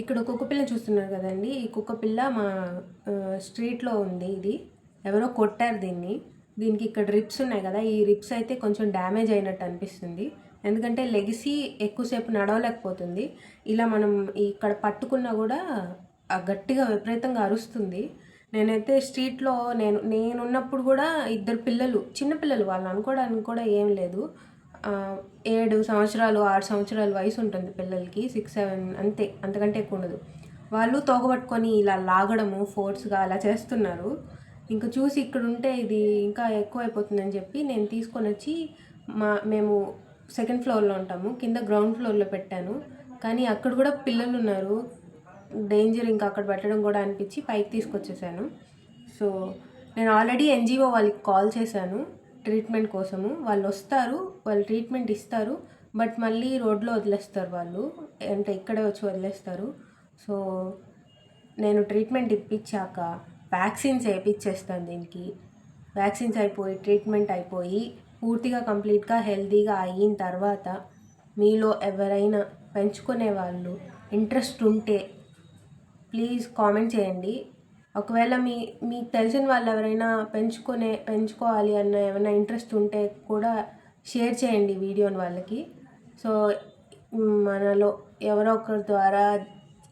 ఇక్కడ కుక్కపిల్ల చూస్తున్నారు కదండి. ఈ కుక్క పిల్ల మా స్ట్రీట్లో ఉంది ఇది. ఎవరో కొట్టారు దీన్ని. దీనికి ఇక్కడ రిప్స్ ఉన్నాయి కదా. ఈ రిప్స్ అయితే కొంచెం డ్యామేజ్ అయినట్టు అనిపిస్తుంది. ఎందుకంటే లెగిసి ఎక్కువసేపు నడవలేకపోతుంది. ఇలా మనం ఇక్కడ పట్టుకున్నా కూడా గట్టిగా విపరీతంగా అరుస్తుంది. నేనైతే స్ట్రీట్లో నేను నేనున్నప్పుడు కూడా ఇద్దరు పిల్లలు చిన్నపిల్లలు వాళ్ళు అనుకోవడానికి కూడా ఏం లేదు. ఏడు సంవత్సరాలు ఆరు సంవత్సరాల వయసు ఉంటుంది పిల్లలకి సిక్స్ సెవెన్ అంతే అంతకంటే ఎక్కువ ఉండదు. వాళ్ళు తోగబట్టుకొని ఇలా లాగడము ఫోర్స్గా అలా చేస్తున్నారు. ఇంకా చూసి ఇక్కడ ఉంటే ఇది ఇంకా ఎక్కువ అయిపోతుందని చెప్పి నేను తీసుకొని వచ్చి మా మేము సెకండ్ ఫ్లోర్లో ఉంటాము కింద గ్రౌండ్ ఫ్లోర్లో పెట్టాను. కానీ అక్కడ కూడా పిల్లలు ఉన్నారు. డేంజర్ ఇంకా అక్కడ పెట్టడం కూడా అనిపించి పైకి తీసుకొచ్చేసాను. సో నేను ఆల్రెడీ ఎన్జిఓ వాళ్ళకి కాల్ చేశాను. ట్రీట్మెంట్ కోసము. వాళ్ళు వస్తారు వాళ్ళు ట్రీట్మెంట్ ఇస్తారు బట్ మళ్ళీ రోడ్లో వదిలేస్తారు వాళ్ళు. అంటే ఇక్కడే వచ్చి వదిలేస్తారు. సో నేను ట్రీట్మెంట్ ఇప్పించాక వ్యాక్సిన్స్ వేయించేస్తాను దీనికి. వ్యాక్సిన్స్ అయిపోయి ట్రీట్మెంట్ అయిపోయి పూర్తిగా కంప్లీట్గా హెల్తీగా అయిన తర్వాత మీలో ఎవరైనా పెంచుకునే వాళ్ళు ఇంట్రెస్ట్ ఉంటే ప్లీజ్ కామెంట్ చేయండి. ఒకవేళ మీ మీకు తెలిసిన వాళ్ళు ఎవరైనా పెంచుకునే పెంచుకోవాలి అన్న ఏమైనా ఇంట్రెస్ట్ ఉంటే కూడా షేర్ చేయండి వీడియోని వాళ్ళకి. సో మనలో ఎవరో ఒకరి ద్వారా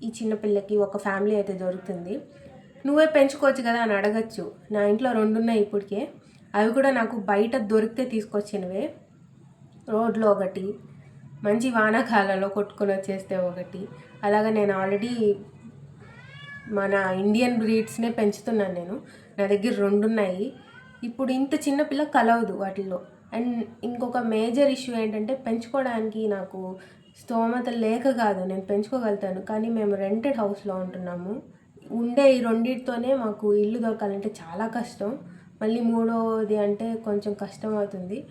ఈ చిన్నపిల్లకి ఒక ఫ్యామిలీ అయితే దొరుకుతుంది. నువ్వే పెంచుకోవచ్చు కదా అని అడగచ్చు. నా ఇంట్లో రెండు ఉన్నాయి ఇప్పటికే. అవి కూడా నాకు బయట దొరికితే తీసుకొచ్చినవే. రోడ్లో ఒకటి మంచి వానాకాలంలో కొట్టుకొని వచ్చేస్తే ఒకటి. అలాగా నేను ఆల్రెడీ మన ఇండియన్ బ్రీడ్స్నే పెంచుతున్నాను నేను. నా దగ్గర రెండు ఉన్నాయి ఇప్పుడు ఇంత చిన్న పిల్ల కలవదు వాటిల్లో. అండ్ ఇంకొక మేజర్ ఇష్యూ ఏంటంటే పెంచుకోవడానికి నాకు స్తోమత లేక కాదు. నేను పెంచుకోగలుగుతాను. కానీ మేము రెంటెడ్ హౌస్లో ఉంటున్నాము. ఉండే ఈ రెండింటితోనే మాకు ఇల్లు దొరకాలంటే చాలా కష్టం. మళ్ళీ మూడోది అంటే కొంచెం కష్టం అవుతుంది.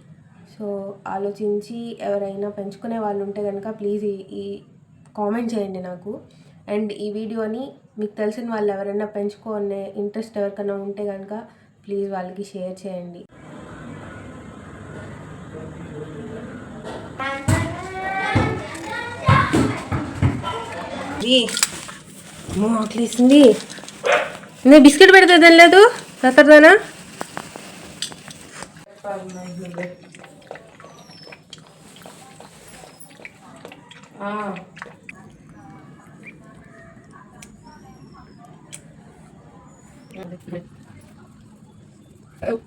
సో ఆలోచించి ఎవరైనా పెంచుకునే వాళ్ళు ఉంటే కనుక ప్లీజ్ ఈ ఈ కామెంట్ చేయండి నాకు. అండ్ ఈ వీడియోని మీకు తెలిసిన వాళ్ళు ఎవరైనా పెంచుకునే ఇంట్రెస్ట్ ఎవరికైనా ఉంటే కనుక ప్లీజ్ వాళ్ళకి షేర్ చేయండి. ఆకలిస్తుంది నేను బిస్కెట్ పెడితే తినలేదు రతర్దానా Eu